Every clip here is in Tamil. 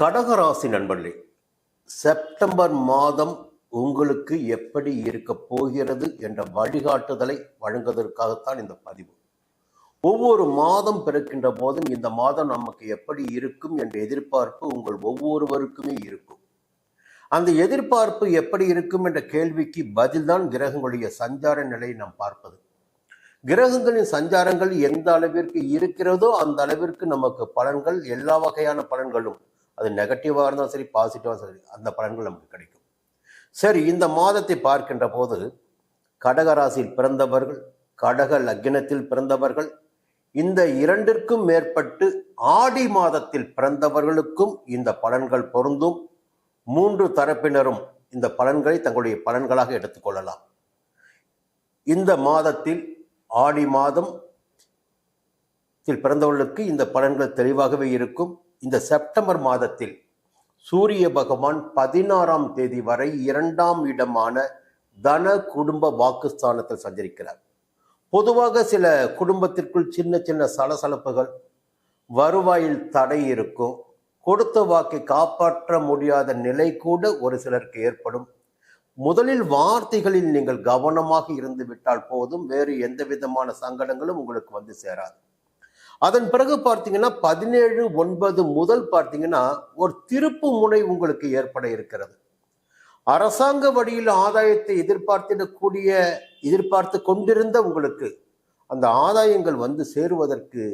கடகராசி நண்பர்களே செப்டம்பர் மாதம் உங்களுக்கு எப்படி இருக்க போகிறது என்ற வழிகாட்டுதலை வழங்குவதற்காகத்தான் இந்த பதிவு. ஒவ்வொரு மாதம் பிறக்கின்ற போதும் இந்த மாதம் நமக்கு எப்படி இருக்கும் என்ற எதிர்பார்ப்பு உங்கள் ஒவ்வொருவருக்குமே இருக்கும். அந்த எதிர்பார்ப்பு எப்படி இருக்கும் என்ற கேள்விக்கு பதில்தான் கிரகங்களுடைய சஞ்சார நிலையை நாம் பார்ப்பது. கிரகங்களின் சஞ்சாரங்கள் எந்த அளவிற்கு இருக்கிறதோ அந்த அளவிற்கு நமக்கு பலன்கள் எல்லா வகையான பலன்களும் அது நெகட்டிவாக இருந்தாலும் சரி பாசிட்டிவாக சரி அந்த பலன்கள் நமக்கு கிடைக்கும். சரி இந்த மாதத்தை பார்க்கின்ற போது கடகராசியில் பிறந்தவர்கள் கடக லக்னத்தில் பிறந்தவர்கள் இந்த இரண்டிற்கும் மேற்பட்டு ஆடி மாதத்தில் பிறந்தவர்களுக்கும் இந்த பலன்கள் பொருந்தும். மூன்று தரப்பினரும் இந்த பலன்களை தங்களுடைய பலன்களாக எடுத்துக்கொள்ளலாம் இந்த மாதத்தில் ஆடி மாதம் பிறந்தவர்களுக்கு இந்த பலன்கள் தெளிவாகவே இருக்கும். இந்த செப்டம்பர் மாதத்தில் சூரிய பகவான் பதினாறாம் தேதி வரை இரண்டாம் இடமான தன குடும்ப வாக்குஸ்தானத்தில் சஞ்சரிக்கிறார். பொதுவாக சில குடும்பத்திற்குள் சின்ன சின்ன சலசலப்புகள் வருவாயில் தடை இருக்கும் கொடுத்த வாக்கை காப்பாற்ற முடியாத நிலை கூட ஒரு சிலருக்கு ஏற்படும். முதலில் வார்த்தைகளில் நீங்கள் கவனமாக இருந்து விட்டால் போதும் வேறு எந்த விதமான சங்கடங்களும் உங்களுக்கு வந்து சேராது. அதன் பிறகு பார்த்தீங்கன்னா பதினேழு ஒன்பது முதல் பார்த்தீங்கன்னா ஒரு திருப்பு முனை உங்களுக்கு ஏற்பட இருக்கிறது. அரசாங்க வழியில் ஆதாயத்தை எதிர்பார்த்திடக்கூடிய எதிர்பார்த்து கொண்டிருந்த உங்களுக்கு அந்த ஆதாயங்கள் வந்து சேருவதற்கு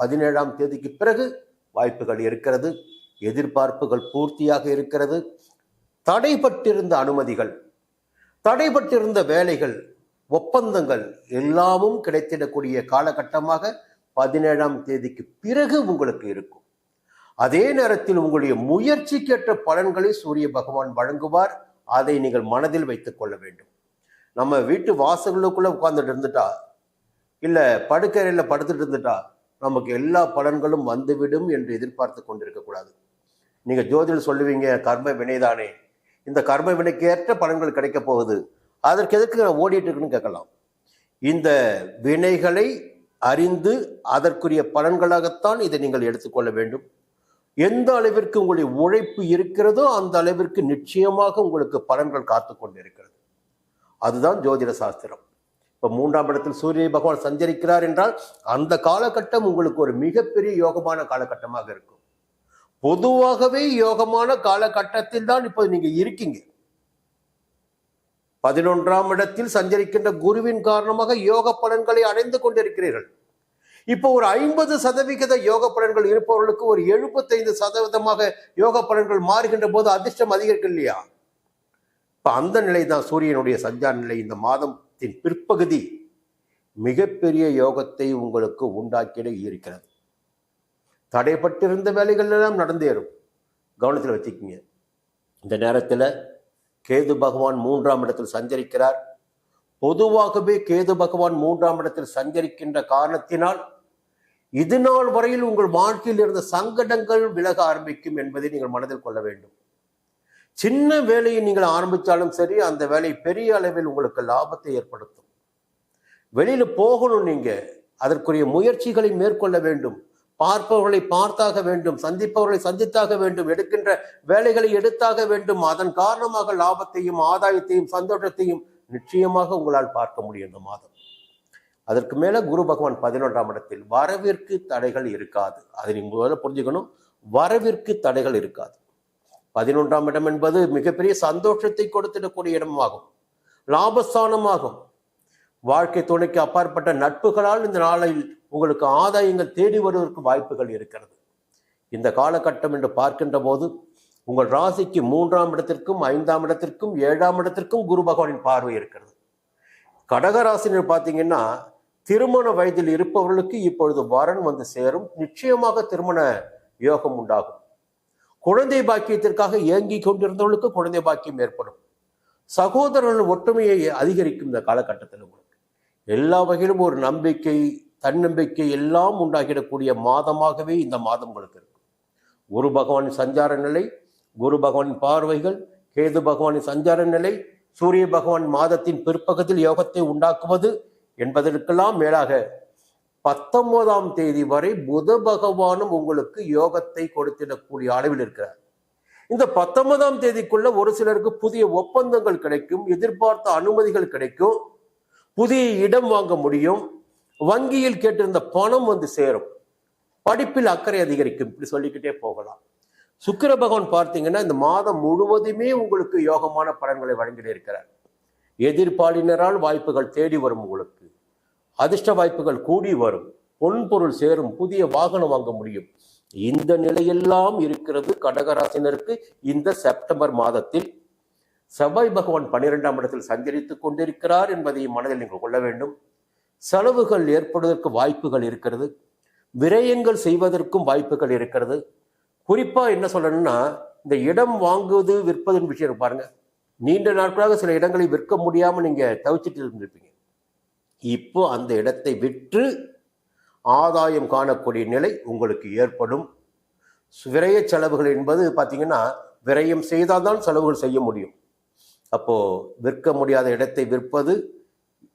பதினேழாம் தேதிக்கு பிறகு வாய்ப்புகள் இருக்கிறது எதிர்பார்ப்புகள் பூர்த்தியாக இருக்கிறது. தடைபட்டிருந்த அனுமதிகள் தடைபட்டிருந்த வேலைகள் ஒப்பந்தங்கள் எல்லாமும் கிடைத்திடக்கூடிய காலகட்டமாக பதினேழாம் தேதிக்கு பிறகு உங்களுக்கு இருக்கும். அதே நேரத்தில் உங்களுடைய முயற்சிக்கேற்ற பலன்களை சூரிய பகவான் வழங்குவார். அதை நீங்கள் மனதில் வைத்துக் கொள்ள வேண்டும். நம்ம வீட்டு வாசல்களுக்குள்ள உட்கார்ந்துட்டு இருந்துட்டா இல்ல படுக்கறையில படுத்துட்டு இருந்துட்டா நமக்கு எல்லா பலன்களும் வந்துவிடும் என்று எதிர்பார்த்து கொண்டிருக்க கூடாது. நீங்க ஜோதியில் சொல்லுவீங்க கர்ம வினைதானே? இந்த கர்ம வினைக்கு ஏற்ற பலன்கள் கிடைக்க போகுது. அதற்கு எதுக்கு நான் ஓடிட்டு இருக்குன்னு கேட்கலாம். இந்த வினைகளை அறிந்து அதற்குரிய பலன்களாகத்தான் இதை நீங்கள் எடுத்துக்கொள்ள வேண்டும். எந்த அளவிற்கு உங்களுடைய உழைப்பு இருக்கிறதோ அந்த அளவிற்கு நிச்சயமாக உங்களுக்கு பலன்கள் காத்து கொண்டிருக்கிறது. அதுதான் ஜோதிட சாஸ்திரம். இப்போ மூன்றாம் இடத்தில் சூரிய பகவான் சஞ்சரிக்கிறார் என்றால் அந்த காலகட்டம் உங்களுக்கு ஒரு மிகப்பெரிய யோகமான காலகட்டமாக இருக்கும். பொதுவாகவே யோகமான காலகட்டத்தில் தான் இப்போ நீங்கள் இருக்கீங்க. பதினொன்றாம் இடத்தில் சஞ்சரிக்கின்ற குருவின் காரணமாக யோக பலன்களை அடைந்து கொண்டிருக்கிறீர்கள். இப்போ ஒரு ஐம்பது சதவிகித யோக பலன்கள் இருப்பவர்களுக்கு ஒரு எழுபத்தைந்து சதவீதமாக யோக பலன்கள் மாறுகின்ற போது அதிர்ஷ்டம் அதிகரிக்கும் இல்லையா? இப்போ அந்த நிலை தான் சூரியனுடைய சஞ்சார நிலை. இந்த மாதத்தின் பிற்பகுதி மிகப்பெரிய யோகத்தை உங்களுக்கு உண்டாக்கிட இருக்கிறது. தடைப்பட்டிருந்த வேலைகள் எல்லாம் நடந்தேறும். கவனத்தில் வச்சுக்கிங்க. இந்த நேரத்தில் கேது பகவான் மூன்றாம் இடத்தில் சஞ்சரிக்கிறார். பொதுவாகவே கேது பகவான் மூன்றாம் இடத்தில் சஞ்சரிக்கின்ற காரணத்தினால் இது நாள் வரையில் உங்கள் வாழ்க்கையில் இருந்த சங்கடங்கள் விலக ஆரம்பிக்கும் என்பதை நீங்கள் மனதில் கொள்ள வேண்டும். சின்ன வேலையை நீங்கள் ஆரம்பித்தாலும் சரி அந்த வேலை பெரிய அளவில் உங்களுக்கு லாபத்தை ஏற்படுத்தும். வெளியில் போகணும் நீங்க. அதற்குரிய முயற்சிகளை மேற்கொள்ள வேண்டும். பார்ப்பவர்களை பார்த்தாக வேண்டும் சந்திப்பவர்களை சந்தித்தாக வேண்டும் எடுக்கின்ற வேலைகளை எடுத்தாக வேண்டும். அதன் காரணமாக லாபத்தையும் ஆதாயத்தையும் சந்தோஷத்தையும் நிச்சயமாக உங்களால் பார்க்க முடியும் இந்த மாதம். அதற்கு மேல குரு பகவான் பதினொன்றாம் இடத்தில் வரவிற்கு தடைகள் இருக்காது. அதை நீங்க முதல்ல புரிஞ்சுக்கணும். வரவிற்கு தடைகள் இருக்காது. பதினொன்றாம் இடம் என்பது மிகப்பெரிய சந்தோஷத்தை கொடுத்திடக்கூடிய இடமாகும். லாபஸ்தானமாகும். வாழ்க்கை துணைக்கு அப்பாற்பட்ட நட்புகளால் இந்த நாளில் உங்களுக்கு ஆதாயங்கள் தேடி வருவதற்கு வாய்ப்புகள் இருக்கிறது. இந்த காலகட்டம் என்று பார்க்கின்ற போது உங்கள் ராசிக்கு மூன்றாம் இடத்திற்கும் ஐந்தாம் இடத்திற்கும் ஏழாம் இடத்திற்கும் குரு பகவானின் பார்வை இருக்கிறது. கடகராசினர் பார்த்தீங்கன்னா திருமண வயதில் இருப்பவர்களுக்கு இப்பொழுது வரன் வந்து சேரும். நிச்சயமாக திருமண யோகம் உண்டாகும். குழந்தை பாக்கியத்திற்காக ஏங்கி கொண்டிருந்தவர்களுக்கு குழந்தை பாக்கியம் ஏற்படும். சகோதரர்கள் ஒற்றுமையை அதிகரிக்கும் இந்த காலகட்டத்தில் உங்களுக்கு. எல்லா வகையிலும் ஒரு நம்பிக்கை தன்னம்பிக்கை எல்லாம் உண்டாகிடக்கூடிய மாதமாகவே இந்த மாதம் உங்களுக்கு இருக்கும். குரு பகவானின் சஞ்சார நிலை குரு பகவானின் பார்வைகள் கேது பகவானின் சஞ்சார நிலை சூரிய பகவான் மாதத்தின் பிற்பகுதியில் யோகத்தை உண்டாக்குவது என்பதற்கெல்லாம் மேலாக பத்தொன்பதாம் தேதி வரை புத பகவானும் உங்களுக்கு யோகத்தை கொடுத்திடக்கூடிய அளவில் இருக்கிறார். இந்த பத்தொன்பதாம் தேதிக்குள்ள ஒரு சிலருக்கு புதிய ஒப்பந்தங்கள் கிடைக்கும் எதிர்பார்த்த அனுமதிகள் கிடைக்கும் புதிய இடம் வாங்க முடியும். வங்கியில் கேட்டிருந்த பணம் வந்து சேரும். படிப்பில் அக்கறை அதிகரிக்கும். இப்படி சொல்லிக்கிட்டே போகலாம். சுக்கிர பகவான் பார்த்தீங்கன்னா இந்த மாதம் முழுவதுமே உங்களுக்கு யோகமான பலன்களை வழங்கிட்டு இருக்கிறார். எதிர்பாலினரால் வாய்ப்புகள் தேடி வரும் உங்களுக்கு. அதிர்ஷ்ட வாய்ப்புகள் கூடி வரும். பொன்பொருள் சேரும். புதிய வாகனம் வாங்க முடியும். இந்த நிலையெல்லாம் இருக்கிறது கடகராசினருக்கு இந்த செப்டம்பர் மாதத்தில். செவ்வாய் பகவான் பன்னிரெண்டாம் இடத்தில் சஞ்சரித்துக் கொண்டிருக்கிறார் என்பதை மனதில் நீங்கள் கொள்ள வேண்டும். செலவுகள் ஏற்படுவதற்கு வாய்ப்புகள் இருக்கிறது. விரயங்கள் செய்வதற்கும் வாய்ப்புகள் இருக்கிறது. குறிப்பாக என்ன சொல்லணும்னா இந்த இடம் வாங்குவது விற்பதுன்னு விஷயம் பாருங்க. நீண்ட நாட்களாக சில இடங்களை விற்க முடியாமல் நீங்கள் தவிச்சிட்டு இருந்திருப்பீங்க. இப்போ அந்த இடத்தை விற்று ஆதாயம் காணக்கூடிய நிலை உங்களுக்கு ஏற்படும். விரய செலவுகள் என்பது பார்த்தீங்கன்னா விரயம் செய்தால் தான் செலவுகள் செய்ய முடியும். அப்போது விற்க முடியாத இடத்தை விற்பது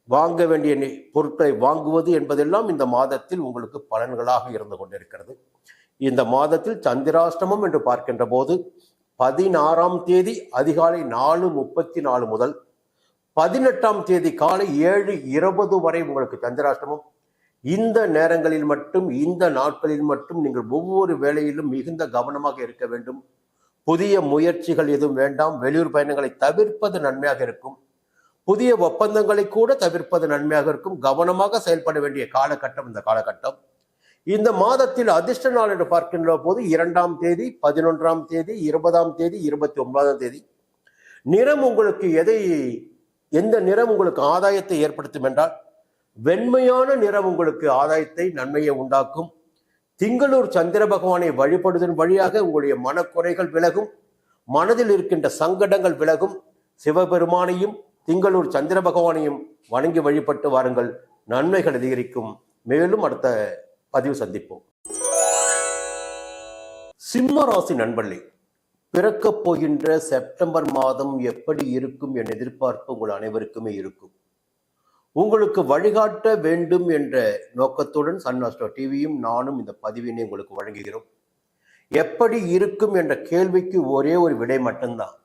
வாங்க வேண்டிய பொருட்களை வாங்குவது என்பதெல்லாம் இந்த மாதத்தில் உங்களுக்கு பலன்களாக இருந்து கொண்டிருக்கிறது. இந்த மாதத்தில் சந்திராஷ்டமம் என்று பார்க்கின்ற போது பதினாறாம் தேதி அதிகாலை நாலு முப்பத்தி நாலு முதல் பதினெட்டாம் தேதி காலை ஏழு இருபது வரை உங்களுக்கு சந்திராஷ்டமம். இந்த நேரங்களில் மட்டும் இந்த நாட்களில் மட்டும் நீங்கள் ஒவ்வொரு வேலையிலும் மிகுந்த கவனமாக இருக்க வேண்டும். புதிய முயற்சிகள் எதுவும் வேண்டாம். வெளியூர் பயணங்களை தவிர்ப்பது நன்மையாக இருக்கும். புதிய ஒப்பந்தங்களை கூட தவிர்ப்பது நன்மையாக இருக்கும். கவனமாக செயல்பட வேண்டிய காலகட்டம் இந்த காலகட்டம். இந்த மாதத்தில் அதிர்ஷ்ட நாள் என்று பார்க்கின்ற போது இரண்டாம் தேதி பதினொன்றாம் தேதி இருபதாம் தேதி இருபத்தி ஒன்பதாம் தேதி. நிறம் உங்களுக்கு எதை எந்த நிறம் உங்களுக்கு ஆதாயத்தை ஏற்படுத்தும் என்றால் வெண்மையான நிறம் உங்களுக்கு ஆதாயத்தை நன்மையை உண்டாக்கும். திங்களூர் சந்திர பகவானை வழிபடுவதன் வழியாக உங்களுடைய மனக்குறைகள் விலகும். மனதில் இருக்கின்ற சங்கடங்கள் விலகும். சிவபெருமானையும் திங்களூர் சந்திர பகவானையும் வணங்கி வழிபட்டு வாருங்கள். நன்மைகள் அதிகரிக்கும். மேலும் அடுத்த பதிவு சந்திப்போம். சிம்ம ராசி நண்பர்களே பிறக்கப் போகின்ற செப்டம்பர் மாதம் எப்படி இருக்கும் என் எதிர்பார்ப்பு உங்கள் அனைவருக்குமே இருக்கும். உங்களுக்கு வழிகாட்ட வேண்டும் என்ற நோக்கத்துடன் சன்னாஸ்டோ டிவியும் நானும் இந்த பதிவினை உங்களுக்கு வழங்குகிறோம். எப்படி இருக்கும் என்ற கேள்விக்கு ஒரே ஒரு விடை மட்டும்தான்.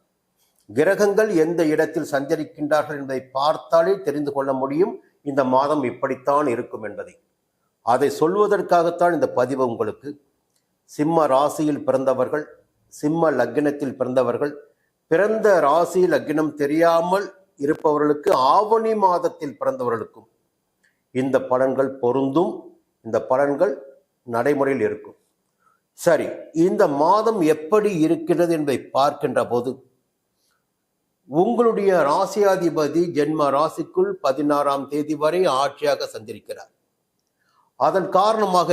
கிரகங்கள் எந்த இடத்தில் சஞ்சரிக்கின்றார்கள் என்பதை பார்த்தாலே தெரிந்து கொள்ள முடியும். இந்த மாதம் இப்படித்தான் இருக்கும் என்பதை. அதை சொல்வதற்காகத்தான் இந்த பதிவு உங்களுக்கு. சிம்ம ராசியில் பிறந்தவர்கள் சிம்ம லக்னத்தில் பிறந்தவர்கள் பிறந்த ராசி லக்னம் தெரியாமல் இருப்பவர்களுக்கு ஆவணி மாதத்தில் பிறந்தவர்களுக்கும் இந்த பலன்கள் பொருந்தும். இந்த பலன்கள் நடைமுறையில் இருக்கும். சரி இந்த மாதம் எப்படி இருக்கிறது என்பதை பார்க்கின்ற போது உங்களுடைய ராசியாதிபதி ஜென்ம ராசிக்குள் பதினாறாம் தேதி வரை ஆட்சியாக சந்திருக்கிறார் அதன் காரணமாக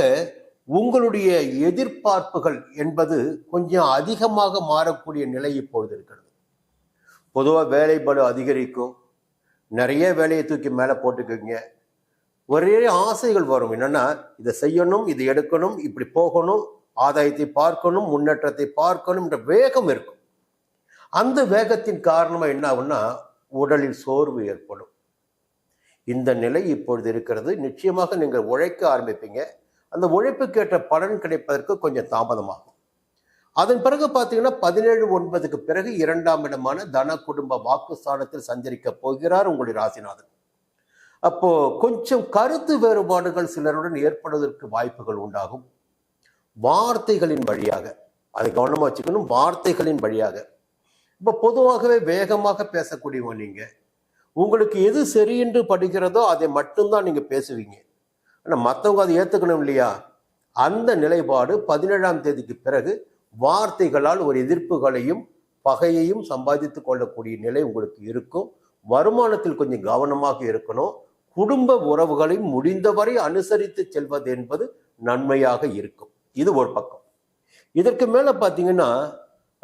உங்களுடைய எதிர்பார்ப்புகள் என்பது கொஞ்சம் அதிகமாக மாறக்கூடிய நிலை இப்பொழுது இருக்கிறது. பொதுவாக வேலை அதிகரிக்கும். நிறைய வேலையை தூக்கி மேலே போட்டுக்கோங்க ஒரே ஆசைகள் வரும். என்னன்னா இதை செய்யணும் இதை எடுக்கணும் இப்படி போகணும் ஆதாயத்தை பார்க்கணும் முன்னேற்றத்தை பார்க்கணும் என்ற வேகம் இருக்கும். அந்த வேகத்தின் காரணமாக என்ன ஆகும்னா உடலில் சோர்வு ஏற்படும். இந்த நிலை இப்பொழுது இருக்கிறது. நிச்சயமாக நீங்கள் உழைக்க ஆரம்பிப்பீங்க. அந்த உழைப்புக்கேற்ற பலன் கிடைப்பதற்கு கொஞ்சம் தாமதமாகும். அதன் பிறகு பார்த்தீங்கன்னா பதினேழு ஒன்பதுக்கு பிறகு இரண்டாம் இடமான தன குடும்ப வாக்குஸ்தானத்தில் சஞ்சரிக்க போகிறார் உங்களுடைய ராசிநாதன். அப்போ கொஞ்சம் கருத்து வேறுபாடுகள் சிலருடன் ஏற்படுவதற்கு வாய்ப்புகள் உண்டாகும். வார்த்தைகளின் வழியாக அதை கவனமாக வச்சுக்கணும். வார்த்தைகளின் வழியாக. இப்போ பொதுவாகவே வேகமாக பேசக்கூடியவங்க நீங்கள் உங்களுக்கு எது சரி என்று படுகிறதோ அதை மட்டும்தான் நீங்கள் பேசுவீங்க. ஆனால் மற்றவங்க அதை ஏற்றுக்கணும் இல்லையா? அந்த நிலைப்பாடு பதினேழாம் தேதிக்கு பிறகு வார்த்தைகளால் ஒரு எதிர்ப்புகளையும் பகையையும் சம்பாதித்து கொள்ளக்கூடிய நிலை உங்களுக்கு இருக்கும். வருமானத்தில் கொஞ்சம் கவனமாக இருக்கணும். குடும்ப உறவுகளை முடிந்தவரை அனுசரித்து செல்வது என்பது நன்மையாக இருக்கும். இது ஒரு பக்கம். இதற்கு மேலே பார்த்தீங்கன்னா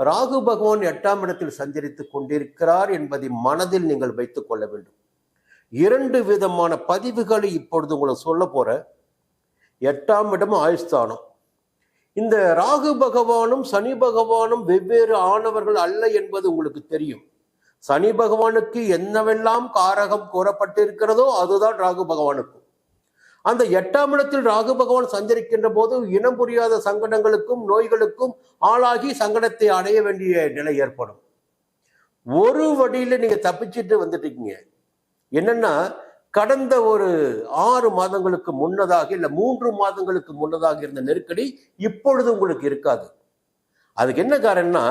ராகு பகவான் எட்டாம் இடத்தில் சஞ்சரித்துக் கொண்டிருக்கிறார் என்பதை மனதில் நீங்கள் வைத்துக் கொள்ள வேண்டும். இரண்டு விதமான பதிவுகளை இப்பொழுது உங்களுக்கு சொல்ல போற. எட்டாம் இடம் ஆயுஸ்தானம் இந்த ராகு பகவானும் சனி பகவானும் வெவ்வேறு ஆனவர்கள் அல்ல என்பது உங்களுக்கு தெரியும். சனி பகவானுக்கு என்னவெல்லாம் காரகம் கூறப்பட்டிருக்கிறதோ அதுதான் ராகு பகவானுக்கும். அந்த எட்டாம் இடத்தில் ராகு பகவான் சஞ்சரிக்கின்ற போது இனம் புரியாத சங்கடங்களுக்கும் நோய்களுக்கும் ஆளாகி சங்கடத்தை அடைய வேண்டிய நிலை ஏற்படும். ஒரு வழியில நீங்க தப்பிச்சிட்டு வந்துட்டீங்க. என்னன்னா கடந்த ஒரு ஆறு மாதங்களுக்கு முன்னதாக இல்ல மூன்று மாதங்களுக்கு முன்னதாக இருந்த நெருக்கடி இப்பொழுது உங்களுக்கு இருக்காது. அதுக்கு என்ன காரணம்னா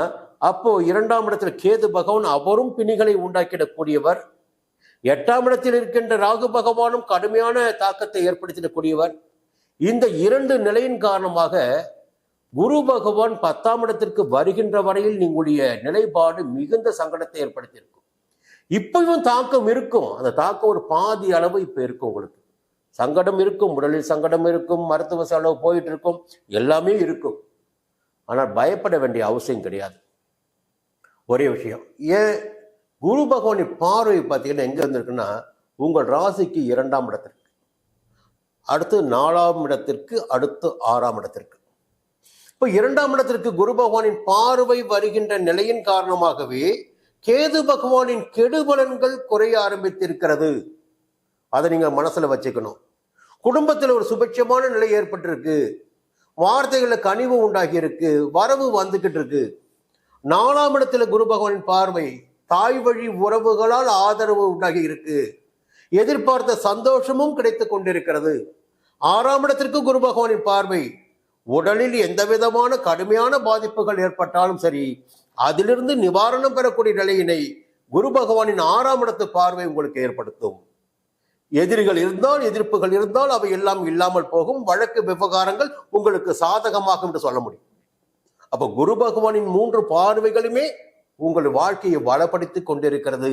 அப்போ இரண்டாம் இடத்துல கேது பகவான் அவரும் பிணிகளை உண்டாக்கிடக்கூடியவர் எட்டாம் இடத்தில் இருக்கின்ற ராகு பகவானும் கடுமையான தாக்கத்தை ஏற்படுத்திடக்கூடியவர். இந்த இரண்டு நிலையின் காரணமாக குரு பகவான் பத்தாம் இடத்திற்கு வருகின்ற வரையில் நீங்களுடைய நிலைப்பாடு மிகுந்த சங்கடத்தை ஏற்படுத்தியிருக்கும். இப்பவும் தாக்கம் இருக்கும். அந்த தாக்கம் ஒரு பாதி அளவு இப்ப இருக்கும் உங்களுக்கு. சங்கடம் இருக்கும் உடலில் சங்கடம் இருக்கும் மருத்துவ செலவு போயிட்டு இருக்கும் எல்லாமே இருக்கும். ஆனால் பயப்பட வேண்டிய அவசியம் கிடையாது. ஒரே விஷயம் ஏன் குரு பகவானின் பார்வை பார்த்தீங்கன்னா எங்கே இருந்திருக்குன்னா உங்கள் ராசிக்கு இரண்டாம் இடத்திற்கு. அடுத்து நாலாம் இடத்திற்கு அடுத்து ஆறாம் இடத்திற்கு. இப்போ இரண்டாம் இடத்திற்கு குரு பகவானின் பார்வை வருகின்ற நிலையின் காரணமாகவே கேது பகவானின் கெடுபலன்கள் குறைய ஆரம்பித்திருக்கிறது. அதை நீங்கள் மனசில் வச்சுக்கணும். குடும்பத்தில் ஒரு சுபட்சமான நிலை ஏற்பட்டிருக்கு. வார்த்தைகளில் கனிவு உண்டாகி இருக்கு வரவு வந்துக்கிட்டு இருக்கு. நாலாம் இடத்துல குரு பகவானின் பார்வை தாய் வழி உறவுகளால் ஆதரவு உண்டாகி இருக்கு எதிர்பார்த்த சந்தோஷமும் கிடைத்து கொண்டிருக்கிறது. ஆறாம் இடத்திற்கு குரு பகவானின் பார்வை உடலில் எந்த விதமான கடுமையான பாதிப்புகள் ஏற்பட்டாலும் சரி அதிலிருந்து நிவாரணம் பெறக்கூடிய நிலையினை குரு பகவானின் ஆறாம் இடத்து பார்வை உங்களுக்கு ஏற்படுத்தும். எதிரிகள் இருந்தால் எதிர்ப்புகள் இருந்தால் அவை எல்லாம் இல்லாமல் போகும். வழக்கு விவகாரங்கள் உங்களுக்கு சாதகமாகும் என்று சொல்ல முடியும். அப்ப குரு பகவானின் மூன்று பார்வைகளுமே உங்கள் வாழ்க்கையை வளப்படுத்திக் கொண்டிருக்கிறது.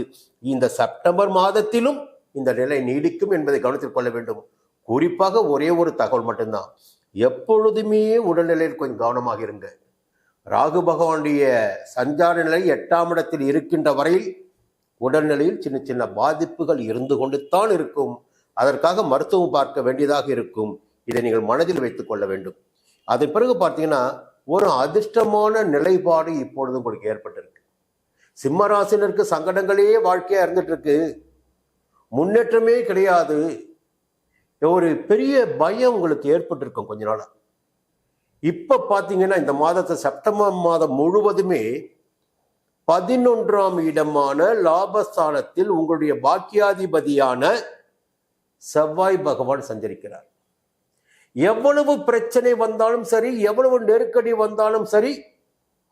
இந்த செப்டம்பர் மாதத்திலும் இந்த நிலை நீடிக்கும் என்பதை கவனத்தில் கொள்ள வேண்டும். குறிப்பாக ஒரே ஒரு தகவல் மட்டும்தான். எப்பொழுதுமே உடல்நிலையில் கொஞ்சம் கவனமாக இருங்க. ராகு பகவானுடைய சஞ்சார நிலை எட்டாம் இடத்தில் இருக்கின்ற வரையில் உடல்நிலையில் சின்ன சின்ன பாதிப்புகள் இருந்து கொண்டுத்தான் இருக்கும். அதற்காக மருத்துவம் பார்க்க வேண்டியதாக இருக்கும். இதை நீங்கள் மனதில் வைத்துக் கொள்ள வேண்டும். அதன் பிறகு பார்த்தீங்கன்னா ஒரு அதிர்ஷ்டமான நிலைப்பாடு இப்பொழுது உங்களுக்கு ஏற்பட்டிருக்கு. சிம்மராசினருக்கு சங்கடங்களே வாழ்க்கையா இருந்துட்டு இருக்கு முன்னேற்றமே கிடையாது. ஒரு பெரிய பயம் உங்களுக்கு ஏற்பட்டிருக்கும் கொஞ்ச நாளா. இப்ப பாத்தீங்கன்னா இந்த மாதத்தை செப்டம்பர் மாதம் முழுவதுமே பதினொன்றாம் இடமான லாபஸ்தானத்தில் உங்களுடைய பாக்கியாதிபதியான செவ்வாய் பகவான் சஞ்சரிக்கிறார். எவ்வளவு பிரச்சனை வந்தாலும் சரி எவ்வளவு நெருக்கடி வந்தாலும் சரி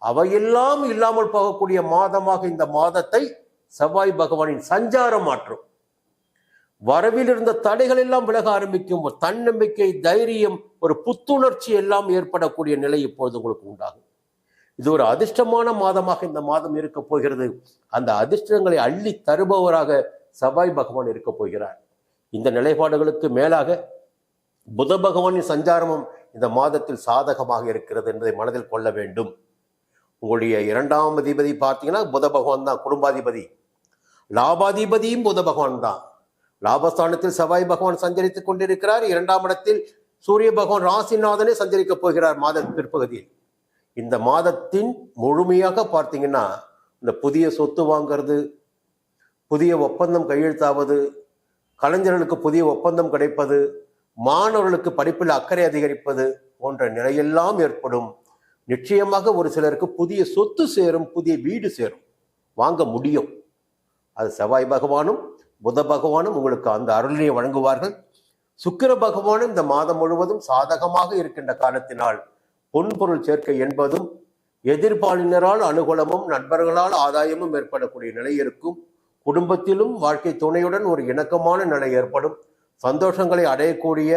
அவையெல்லாம் இல்லாமல் போகக்கூடிய மாதமாக இந்த மாதத்தை செவ்வாய் பகவானின் சஞ்சாரம் மாற்றும். வரவில் இருந்த தடைகள் எல்லாம் விலக ஆரம்பிக்கும். ஒரு தன்னம்பிக்கை தைரியம் ஒரு புத்துணர்ச்சி எல்லாம் ஏற்படக்கூடிய நிலை இப்பொழுது உங்களுக்கு உண்டாகும். இது ஒரு அதிர்ஷ்டமான மாதமாக இந்த மாதம் இருக்க போகிறது. அந்த அதிர்ஷ்டங்களை அள்ளி தருபவராக செவ்வாய் பகவான் இருக்க போகிறார். இந்த நிலைப்பாடுகளுக்கு மேலாக புத பகவானின் சஞ்சாரமும் இந்த மாதத்தில் சாதகமாக இருக்கிறது என்பதை மனதில் கொள்ள வேண்டும். உங்களுடைய இரண்டாம் அதிபதி பார்த்தீங்கன்னா புத பகவான் தான் குடும்பாதிபதி. லாபாதிபதியும் புத பகவான் தான். லாபஸ்தானத்தில் செவ்வாய் பகவான் சஞ்சரித்துக் கொண்டிருக்கிறார். இரண்டாம் இடத்தில் சூரிய பகவான் ராசிநாதனே சஞ்சரிக்கப் போகிறார் மாத பிற்பகுதியில். இந்த மாதத்தின் முழுமையாக பார்த்தீங்கன்னா இந்த புதிய சொத்து வாங்கிறது புதிய ஒப்பந்தம் கையெழுத்தாவது கலைஞர்களுக்கு புதிய ஒப்பந்தம் கிடைப்பது மாணவர்களுக்கு படிப்பில் அக்கறை அதிகரிப்பது போன்ற நிலையெல்லாம் ஏற்படும். நிச்சயமாக ஒரு சிலருக்கு புதிய சொத்து சேரும் புதிய வீடு சேரும். வாங்க முடியும். அது செவ்வாய் பகவானும் புத பகவானும் உங்களுக்கு அந்த அருளினை வழங்குவார்கள். சுக்கிர பகவானும் இந்த மாதம் முழுவதும் சாதகமாக இருக்கின்ற காலத்தினால் பொன்பொருள் சேர்க்கை என்பதும் எதிர்பாலினரால் அனுகூலமும் நண்பர்களால் ஆதாயமும் ஏற்படக்கூடிய நிலை இருக்கும். குடும்பத்திலும் வாழ்க்கை துணையுடன் ஒரு இணக்கமான நிலை ஏற்படும். சந்தோஷங்களை அடையக்கூடிய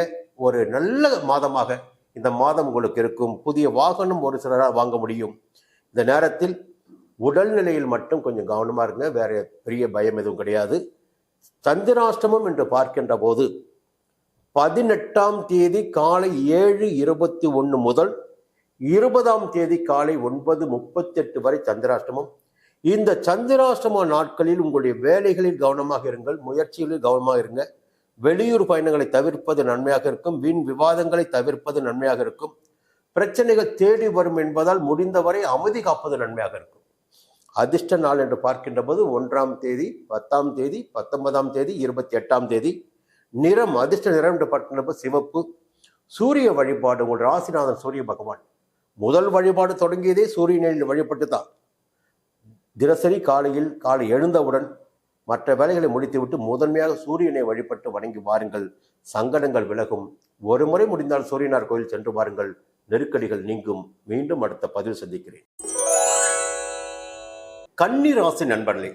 ஒரு நல்ல மாதமாக இந்த மாதம் உங்களுக்கு இருக்கும். புதிய வாகனம் ஒரு சிலராக வாங்க முடியும். இந்த நேரத்தில் உடல்நிலையில் மட்டும் கொஞ்சம் கவனமாக இருங்க. வேற பெரிய பயம் எதுவும் கிடையாது. சந்திராஷ்டமம் என்று பார்க்கின்ற போது பதினெட்டாம் தேதி காலை ஏழு இருபத்தி ஒன்று முதல் இருபதாம் தேதி காலை ஒன்பது முப்பத்தெட்டு வரை சந்திராஷ்டமம். இந்த சந்திராஷ்டம நாட்களில் உங்களுடைய வேலைகளில் கவனமாக இருங்கள். முயற்சிகளில் கவனமாக இருங்க. வெளியூர் பயணங்களை தவிர்ப்பது நன்மையாக இருக்கும். வீண் விவாதங்களை தவிர்ப்பது நன்மையாக இருக்கும். பிரச்சனைகள் தேடி வரும் என்பதால் முடிந்தவரை அமைதி காப்பது நன்மையாக இருக்கும். அதிர்ஷ்ட நாள் என்று பார்க்கின்ற போது ஒன்றாம் தேதி பத்தாம் தேதி பத்தொன்பதாம் தேதி இருபத்தி எட்டாம் தேதி. நிறம் அதிர்ஷ்ட நிறம் என்று பார்க்கின்றப்ப சிவப்பு. சூரிய வழிபாடு உங்கள் ராசிநாதன் சூரிய பகவான். முதல் வழிபாடு தொடங்கியதே சூரியனில் வழிபட்டு தான் தினசரி காலையில் காலை எழுந்தவுடன் மற்ற வேலைகளை முடித்துவிட்டு முதன்மையாக சூரியனை வழிபட்டு வணங்கி வாருங்கள். சங்கடங்கள் விலகும். ஒரு முறை முடிந்தால் சூரியனார் கோயில் சென்று வாருங்கள். நெருக்கடிகள் நீங்கும். மீண்டும் அடுத்த பதிவு சந்திக்கிறேன். கன்னிராசி நண்பர்களே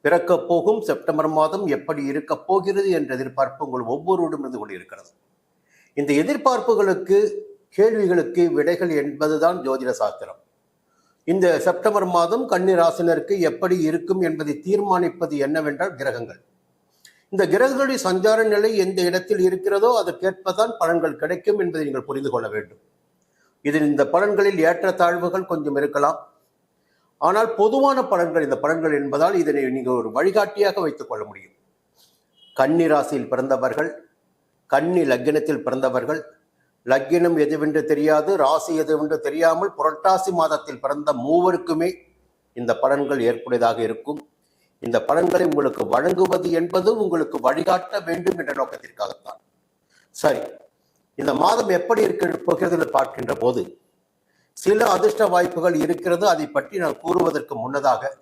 பிறக்கப் போகும் செப்டம்பர் மாதம் எப்படி இருக்கப் போகிறது என்ற எதிர்பார்ப்பு உங்கள் ஒவ்வொருவரும் இருந்து கொண்டிருக்கிறது. இந்த எதிர்பார்ப்புகளுக்கு கேள்விகளுக்கு விடைகள் என்பதுதான் ஜோதிட சாஸ்திரம். இந்த செப்டம்பர் மாதம் கன்னி ராசினருக்கு எப்படி இருக்கும் என்பதை தீர்மானிப்பது என்னவென்றால் கிரகங்கள். இந்த கிரகங்களுடைய சஞ்சார நிலை எந்த இடத்தில் இருக்கிறதோ அதற்கேற்பதான் பலன்கள் கிடைக்கும் என்பதை நீங்கள் புரிந்து கொள்ள வேண்டும். இதில் இந்த பலன்களில் ஏற்றத்தாழ்வுகள் கொஞ்சம் இருக்கலாம். ஆனால் பொதுவான பலன்கள் இந்த பலன்கள் என்பதால் இதனை நீங்கள் ஒரு வழிகாட்டியாக வைத்துக் கொள்ள முடியும். கன்னி ராசியில் பிறந்தவர்கள் கன்னி லக்னத்தில் பிறந்தவர்கள் லக்கினம் எதுவென்று தெரியாது ராசி எதுவென்று தெரியாமல் புரட்டாசி மாதத்தில் பிறந்த மூவருக்குமே இந்த பலன்கள் ஏற்புடையதாக இருக்கும். இந்த பலன்களை உங்களுக்கு வழங்குவது என்பது உங்களுக்கு வழிகாட்ட வேண்டும் என்ற நோக்கத்திற்காகத்தான். சரி இந்த மாதம் எப்படி இருக்க போகிறது பார்க்கின்ற போது சில அதிர்ஷ்ட வாய்ப்புகள் இருக்கிறது. அதை பற்றி நான் கூறுவதற்கு முன்னதாக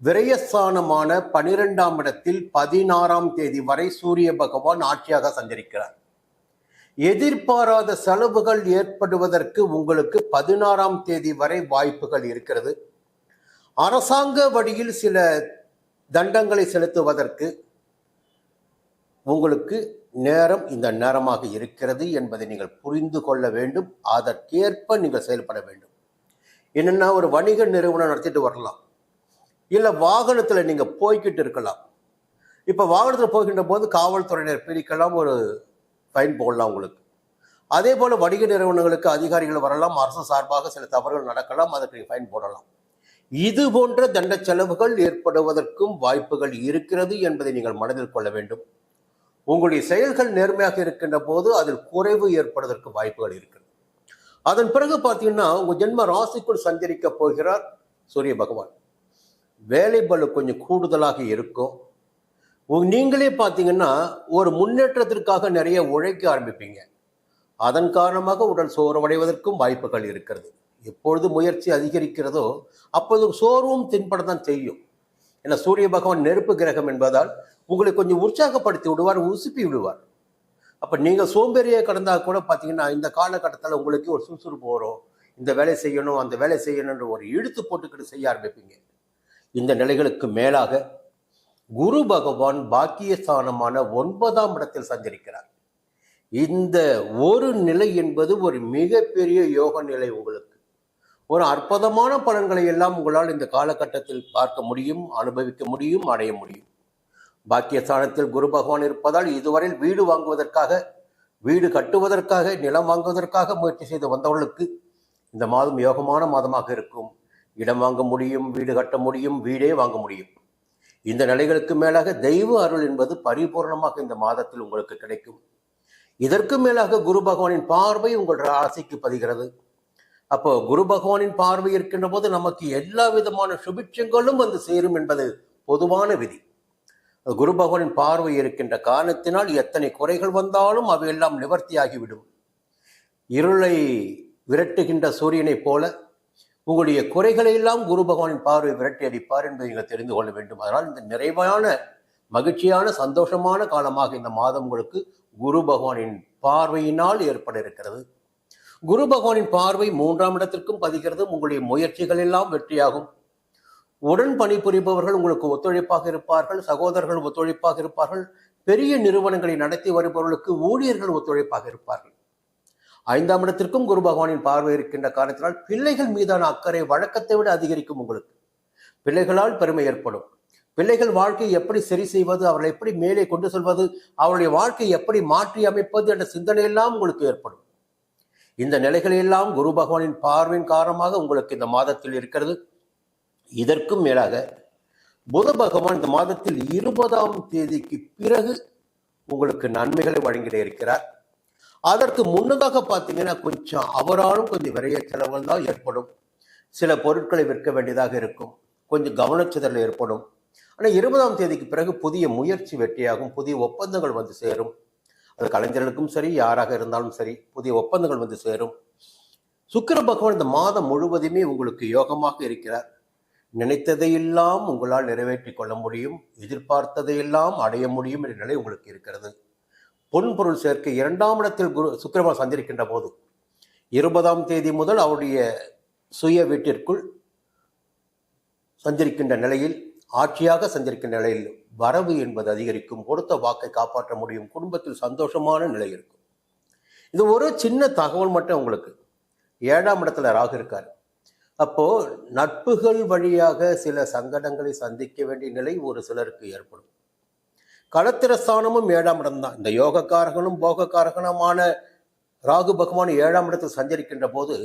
விரயஸ்தானமான பனிரெண்டாம் இடத்தில் பதினாறாம் தேதி வரை சூரிய பகவான் ஆட்சியாக சஞ்சரிக்கிறார். எதிர்பாராத செலவுகள் ஏற்படுவதற்கு உங்களுக்கு பதினாறாம் தேதி வரை வாய்ப்புகள் இருக்கிறது. அரசாங்க வழியில் சில தண்டங்களை செலுத்துவதற்கு உங்களுக்கு நேரம் இந்த நேரமாக இருக்கிறது என்பதை நீங்கள் புரிந்து கொள்ள வேண்டும். அதற்கேற்ப நீங்கள் செயல்பட வேண்டும். என்னென்னா ஒரு வணிக நிறுவனம் நடத்திட்டு வரலாம். இல்லை வாகனத்தில் நீங்கள் போய்கிட்டு இருக்கலாம். இப்போ வாகனத்தில் போகின்ற போது காவல்துறையினர் பிரிக்கலாம் ஒரு ஃபைன் போடலாம் உங்களுக்கு. அதே போல் வணிக நிறுவனங்களுக்கு அதிகாரிகள் வரலாம் அரசு சார்பாக சில தவறுகள் நடக்கலாம் அதற்கு ஃபைன் போடலாம். இது போன்ற தண்ட செலவுகள் ஏற்படுவதற்கும் வாய்ப்புகள் இருக்கிறது என்பதை நீங்கள் மனதில் கொள்ள வேண்டும். உங்களுடைய செயல்கள் நேர்மையாக இருக்கின்ற போது அதில் குறைவு ஏற்படுவதற்கு வாய்ப்புகள் இருக்கிறது. அதன் பிறகு பார்த்தீங்கன்னா உங்கள் ஜென்ம ராசிக்குள் சஞ்சரிக்க போகிறார் சூரிய பகவான். வேலை பலு கொஞ்சம் கூடுதலாக இருக்கும். நீங்களே பார்த்தீங்கன்னா ஒரு முன்னேற்றத்திற்காக நிறைய உழைக்க ஆரம்பிப்பீங்க. அதன் காரணமாக உடல் சோர்வடைவதற்கும் வாய்ப்புகள் இருக்கிறது. எப்பொழுது முயற்சி அதிகரிக்கிறதோ அப்போது சோர்வும் தென்படத்தான் செய்யும். ஏன்னா சூரிய பகவான் நெருப்பு கிரகம் என்பதால் உங்களை கொஞ்சம் உற்சாகப்படுத்தி விடுவார் உசுப்பி விடுவார். அப்போ நீங்கள் சோம்பேறியை கடந்தால் கூட பார்த்தீங்கன்னா இந்த காலகட்டத்தில் உங்களுக்கு ஒரு சுறுசுறுப்பு வரும். இந்த வேலை செய்யணும் அந்த வேலை செய்யணுன்ற ஒரு இழுத்து போட்டுக்கிட்டு செய்ய ஆரம்பிப்பீங்க. இந்த நிலைகளுக்கு மேலாக குரு பகவான் பாக்கியஸ்தானமான ஒன்பதாம் இடத்தில் சஞ்சரிக்கிறார். இந்த ஒரு நிலை என்பது ஒரு மிகப்பெரிய யோக நிலை உங்களுக்கு. ஒரு அற்புதமான பலன்களை எல்லாம் உங்களால் இந்த காலகட்டத்தில் பார்க்க முடியும் அனுபவிக்க முடியும் அடைய முடியும். பாக்கியஸ்தானத்தில் குரு பகவான் இருப்பதால் இதுவரையில் வீடு வாங்குவதற்காக வீடு கட்டுவதற்காக நிலம் வாங்குவதற்காக முயற்சி செய்து வந்தவர்களுக்கு இந்த மாதம் யோகமான மாதமாக இருக்கும். இடம் வாங்க முடியும் வீடு கட்ட முடியும் வீடே வாங்க முடியும். இந்த நிலைகளுக்கு மேலாக தெய்வ அருள் என்பது பரிபூர்ணமாக இந்த மாதத்தில் உங்களுக்கு கிடைக்கும். இதற்கு மேலாக குரு பகவானின் பார்வை உங்கள் ராசிக்கு பதிகிறது. அப்போ குரு பகவானின் பார்வை இருக்கின்ற போது நமக்கு எல்லா விதமான சுபிட்சங்களும் வந்து சேரும் என்பது பொதுவான விதி. குரு பகவானின் பார்வை இருக்கின்ற காரணத்தினால் எத்தனை குறைகள் வந்தாலும் அவையெல்லாம் நிவர்த்தியாகிவிடும். இருளை விரட்டுகின்ற சூரியனைப் போல உங்களுடைய குறைகளை எல்லாம் குரு பகவானின் பார்வை விரட்டி அடிப்பார் என்பதை நீங்கள் தெரிந்து கொள்ள வேண்டும். அதனால் இந்த நிறைவான மகிழ்ச்சியான சந்தோஷமான காலமாக இந்த மாதம் உங்களுக்கு குரு பகவானின் பார்வையினால் ஏற்பட இருக்கிறது. குரு பகவானின் பார்வை மூன்றாம் இடத்திற்கும் பதிகிறது. உங்களுடைய முயற்சிகள் எல்லாம் வெற்றியாகும். உடன் பணிபுரிபவர்கள் உங்களுக்கு ஒத்துழைப்பாக இருப்பார்கள். சகோதரர்கள் ஒத்துழைப்பாக இருப்பார்கள். பெரிய நிறுவனங்களை நடத்தி வருபவர்களுக்கு ஊழியர்கள் ஒத்துழைப்பாக இருப்பார்கள். ஐந்தாம் இடத்திற்கும் குரு பகவானின் பார்வை இருக்கின்ற காரணத்தினால் பிள்ளைகள் மீதான அக்கறை வழக்கத்தை விட அதிகரிக்கும் உங்களுக்கு. பிள்ளைகளால் பெருமை ஏற்படும். பிள்ளைகள் வாழ்க்கையை எப்படி சரி செய்வது அவர்களை எப்படி மேலே கொண்டு செல்வது அவருடைய வாழ்க்கையை எப்படி மாற்றி அமைப்பது என்ற சிந்தனை எல்லாம் உங்களுக்கு ஏற்படும். இந்த நிலைகளெல்லாம் குரு பகவானின் பார்வையின் காரணமாக உங்களுக்கு இந்த மாதத்தில் இருக்கிறது. இதற்கும் மேலாக புத பகவான் இந்த மாதத்தில் இருபதாம் தேதிக்கு பிறகு உங்களுக்கு நன்மைகளை வழங்கிட இருக்கிறார். அதற்கு முன்னதாக பார்த்தீங்கன்னா கொஞ்சம் அவராலும் கொஞ்சம் விரைய செலவுகள் தான் ஏற்படும். சில பொருட்களை விற்க வேண்டியதாக இருக்கும். கொஞ்சம் கவனச்சிதறல் ஏற்படும். ஆனால் இருபதாம் தேதிக்கு பிறகு புதிய முயற்சி வெற்றியாகும். புதிய ஒப்பந்தங்கள் வந்து சேரும். அது கலைஞர்களுக்கும் சரி யாராக இருந்தாலும் சரி புதிய ஒப்பந்தங்கள் வந்து சேரும். சுக்கர பகவான் இந்த மாதம் முழுவதுமே உங்களுக்கு யோகமாக இருக்கிறார். நினைத்ததையெல்லாம் உங்களால் நிறைவேற்றி கொள்ள முடியும். எதிர்பார்த்ததையெல்லாம் அடைய முடியும் என்ற நிலை உங்களுக்கு இருக்கிறது. பொன்பொருள் சேர்க்கை இரண்டாம் இடத்தில் குரு சுக்கிரவான் சந்திருக்கின்ற போது இருபதாம் தேதி முதல் அவருடைய சுய வீட்டிற்குள் சஞ்சரிக்கின்ற நிலையில் ஆட்சியாக சந்திருக்கின்ற நிலையில் வரவு என்பது அதிகரிக்கும் கொடுத்த வாக்கை காப்பாற்ற முடியும் குடும்பத்தில் சந்தோஷமான நிலை இருக்கும். இது ஒரு சின்ன தகவல் மட்டும் உங்களுக்கு. ஏழாம் இடத்துல ராகு இருக்கார். அப்போ நட்புகள் வழியாக சில சங்கடங்களை சந்திக்க வேண்டிய நிலை ஒரு சிலருக்கு ஏற்படும். களத்திரஸ்தானமும் ஏழாம் இடம்தான். இந்த யோகக்காரகனும் போகக்காரகனுமான ராகு பகவான் ஏழாம் இடத்தில் சஞ்சரிக்கின்ற போது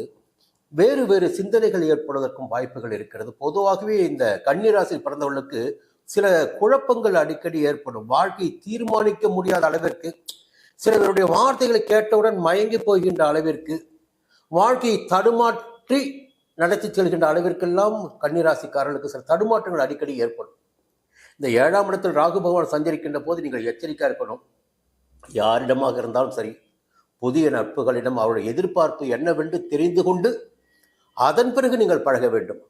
வேறு வேறு சிந்தனைகள் ஏற்படுவதற்கும் வாய்ப்புகள் இருக்கிறது. பொதுவாகவே இந்த கன்னிராசியில் பிறந்தவர்களுக்கு சில குழப்பங்கள் அடிக்கடி ஏற்படும். வாழ்க்கையை தீர்மானிக்க முடியாத அளவிற்கு சிலருடைய வார்த்தைகளை கேட்டவுடன் மயங்கி போகின்ற அளவிற்கு வாழ்க்கையை தடுமாற்றி நடத்தி செல்கின்ற அளவிற்கெல்லாம் கன்னிராசிக்காரர்களுக்கு சில தடுமாற்றங்கள் அடிக்கடி ஏற்படும். இந்த ஏழாம் இடத்தில் ராகு பகவான் சஞ்சரிக்கின்ற போது நீங்கள் எச்சரிக்கையாக இருக்கணும். யாரிடமாக இருந்தாலும் சரி புதிய நட்புகளிடம் அவருடைய எதிர்பார்ப்பு என்னவென்று தெரிந்து கொண்டு அதன் பிறகு நீங்கள் பழக வேண்டும்.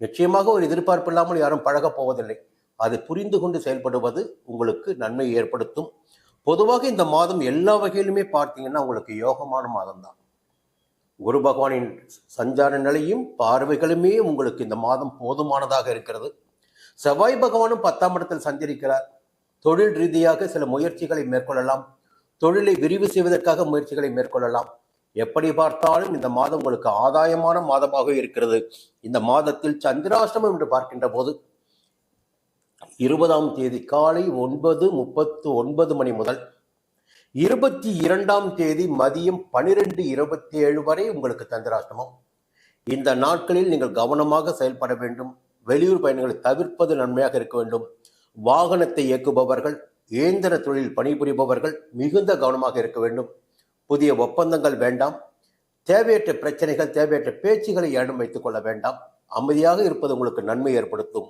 நிச்சயமாக ஒரு எதிர்பார்ப்பு இல்லாமல் யாரும் பழகப் போவதில்லை. அது புரிந்து கொண்டு செயல்படுவது உங்களுக்கு நன்மை ஏற்படுத்தும். பொதுவாக இந்த மாதம் எல்லா வகையிலுமே பார்த்தீங்கன்னா உங்களுக்கு யோகமான மாதம் தான் குரு பகவானின் சஞ்சார நிலையும் பார்வைகளுமே உங்களுக்கு இந்த மாதம் போதுமானதாக இருக்கிறது. செவ்வாய் பகவானும் பத்தாம் இடத்தில் சஞ்சரிக்கிறார். தொழில் ரீதியாக சில முயற்சிகளை மேற்கொள்ளலாம். தொழிலை விரிவு செய்வதற்காக முயற்சிகளை மேற்கொள்ளலாம். எப்படி பார்த்தாலும் இந்த மாதம் உங்களுக்கு ஆதாயமான மாதமாக இருக்கிறது. இந்த மாதத்தில் சந்திராஷ்டமம் என்று பார்க்கின்ற போது இருபதாம் தேதி காலை ஒன்பது முப்பத்து ஒன்பது மணி முதல் இருபத்தி இரண்டாம் தேதி மதியம் பனிரெண்டு இருபத்தி ஏழு வரை உங்களுக்கு சந்திராஷ்டமம். இந்த நாட்களில் நீங்கள் கவனமாக செயல்பட வேண்டும். வெளியூர் பயணங்களை தவிர்ப்பது நன்மையாக இருக்க வேண்டும். வாகனத்தை இயக்குபவர்கள் இயந்திர தொழில் பணிபுரிபவர்கள் மிகுந்த கவனமாக இருக்க வேண்டும். புதிய ஒப்பந்தங்கள் வேண்டாம். தேவையற்ற பிரச்சனைகள் தேவையற்ற பேச்சுகளை ஏடம் வைத்துக் கொள்ள வேண்டாம். அமைதியாக இருப்பது உங்களுக்கு நன்மை ஏற்படுத்தும்.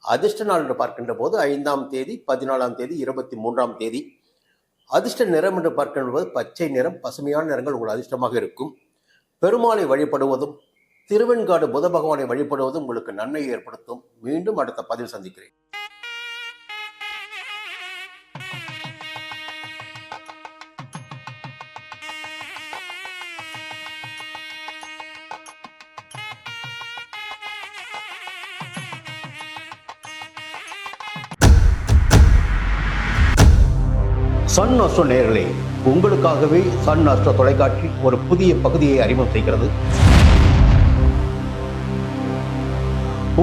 அதிர்ஷ்ட நாள் என்று பார்க்கின்ற போது ஐந்தாம் தேதி பதினாலாம் தேதி இருபத்தி மூன்றாம் தேதி. அதிர்ஷ்ட நிறம் என்று பார்க்கின்ற போது பச்சை நிறம் பசுமையான நிறங்கள் உங்கள் அதிர்ஷ்டமாக இருக்கும். பெருமாளை வழிபடுவதும் திருவெண்காடு புத பகவானை வழிபடுவதும் உங்களுக்கு நன்மை ஏற்படுத்தும். மீண்டும் அடுத்த பதிவு சந்திக்கிறேன். சன் அஸ்ட்ரோ நேர்களே உங்களுக்காகவே சன் அஸ்ட்ரோ தொலைக்காட்சி ஒரு புதிய பகுதியை அறிமுகம் செய்கிறது.